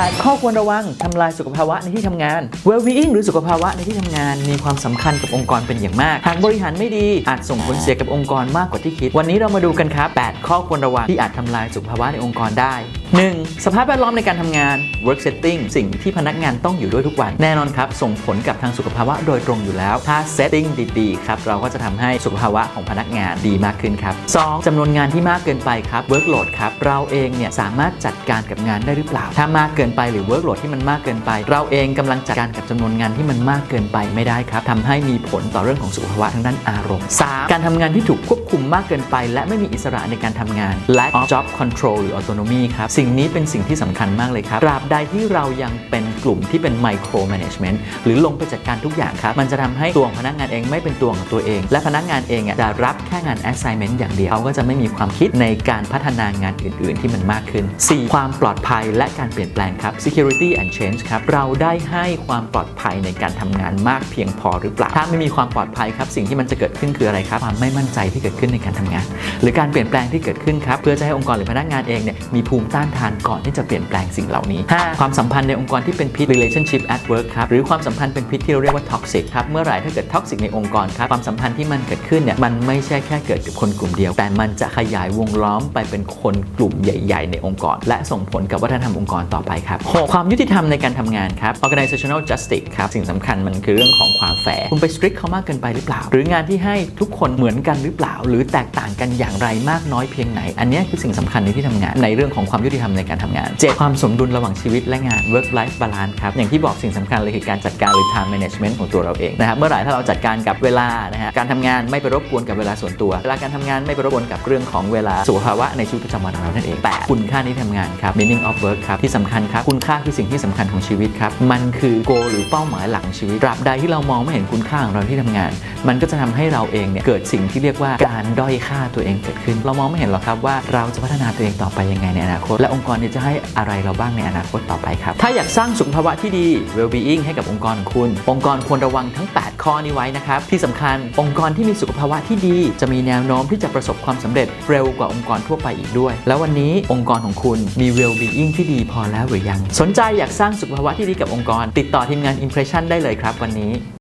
8 ข้อควรระวังทำลายสุขภาวะในที่ทำงาน well-being หรือสุขภาวะในที่ทำงาน มีความสำคัญกับองค์กรเป็นอย่างมาก หากบริหารไม่ดีอาจส่งผลเสียกับองค์กรมากกว่าที่คิด วันนี้เรามาดูกันครับ 8 ข้อควรระวังที่อาจทำลายสุขภาวะในองค์กรได้ 1. สภาพแวดล้อมในการทำงาน work setting สิ่งที่พนักงานต้องอยู่ด้วยทุกวัน แน่นอนครับ ส่งผลกับทางสุขภาวะโดยตรงอยู่แล้ว ถ้า setting ดีๆ ครับ เราก็จะทำให้สุขภาวะของพนักงานดีมากขึ้นครับ 2. จำนวนงานที่มากเกินไปครับ workload ครับ เราเองเนี่ยสามารถจัดการกับงานได้หรือเปล่า ถ้ามากเกินไปหรือ workload ที่มันมากเกินไป เราเองกำลังจัดการกับจำนวนงานที่มันมากเกินไปไม่ได้ครับทำให้มีผลต่อเรื่องของสุขภาวะทางด้านอารมณ์ 3. การทำงานที่ถูกควบคุมมากเกินไป และไม่มีอิสระในการทำงาน lack of job control หรือ autonomy ครับสิ่งนี้เป็นสิ่งที่สำคัญมากเลยครับตราบใดที่เรายังเป็นกลุ่มที่เป็น micro management หรือลงไปจัดการทุกอย่างครับ มันจะทำให้ตัวของพนักงานเองไม่เป็นตัวของตัวเอง และพนักงานเองจะรับแค่งาน assignment อย่างเดียวเขาก็จะไม่มีความคิดในการพัฒนางานอื่น ๆ ที่มันมากขึ้น 4. ความปลอดภัยและการเปลี่ยนแปลงครับ security and change ครับเราได้ให้ความปลอดภัยในการทำงานมากเพียงพอหรือเปล่า ถ้าไม่มีความปลอดภัยครับสิ่งที่มันจะเกิดขึ้นคืออะไรครับความไม่มั่นใจที่เกิดขึ้นในการทำงาน หรือการเปลี่ยนแปลงที่เกิดขึ้นครับเพื่อจะให้องค์กรหรือพนักงานเองเนี่ยมีภูมิต้านทานก่อนที่จะเปลี่ยนแปลงสิ่งเหล่านี้ 5. ความสัมพันธ์ในองค์กรที่เป็นพิษ relationship at work ครับ หรือความสัมพันธ์เป็นพิษที่เราเรียกว่า toxic ครับ เมื่อไหร่ถ้าเกิด toxic ในองค์กรครับ ความสัมพันธ์ที่มันเกิดขึ้นเนี่ย มันไม่ใช่แค่เกิดกับคนกลุ่มเดียว แต่มันจะขยายวงล้อมไปเป็นคนกลุ่มใหญ่ ๆ ในองค์กร และส่งผลกับวัฒนธรรมองค์กรต่อไปครับ 6. ความยุติธรรมในการทำงานครับ organizational justice ครับ สิ่งสำคัญมันคือเรื่องของความแฟร์ คุณไป strict เขามากเกินไปหรือเปล่า หรืองานที่ให้ทุกคนเหมือนกันหรือเปล่า หรือแตกต่างกันอย่างไรมากน้อยเพียงไหน อันเนี้ยคือสิ่งสำคัญในที่ทำงานในเรื่องของความยุติธรรมในการทำงาน 7. ความสมดุลระหว่างชีวิตและงาน work life balance ครับ อย่างที่บอกสิ่งสำคัญเลยคือการจัดการหรือ time management ของตัวเราเองนะครับ เมื่อไหร่ถ้าเราจัดการกับเวลานะฮะ การทำงานไม่ไปรบกวนกับเวลาส่วนตัว เวลาการทำงานไม่ไปรบกวนกับเรื่องของเวลาสุขภาวะในชีวิตประจำวันของเรานั่นเองแปดคุณค่านที่ทำงานครับ meaning of work ครับ ที่สำคัญครับ คุณค่าคือสิ่งที่สำคัญของชีวิตครับ มันคือ goal หรือเป้าหมายหลักของชีวิตตราบใดที่เรามองไม่เห็นคุณค่าของเราที่ทำงาน มันก็จะทำให้เราเองเนี่ยเกิดสิ่งที่เรียกว่าการด้อยค่าตัวเองเกิดขึ้น เรามองไม่เห็นหรอกครับว่าเราจะพัฒนาตัวเองต่อไปยังไงในอนาคตและองค์กรเนี่ยจะให้อะไรเราบ้างในอนาคตต่อไปครับ ถ้าอยากสร้างสุขภาวะที่ดี well-being ให้กับองค์กรของคุณ องค์กรควรระวังทั้ง 8 ข้อนี้ไว้นะครับ ที่สำคัญองค์กรที่มีสุขภาวะที่ดี จะมีแนวโน้มที่จะประสบความสำเร็จเร็วกว่าองค์กรทั่วไปอีกด้วย แล้ววันนี้องค์กรของคุณมี well-being ที่ดีพอแล้วหรือยัง สนใจอยากสร้างสุขภาวะที่ดีกับองค์กร ติดต่อทีมงาน impression ได้เลยครับวันนี้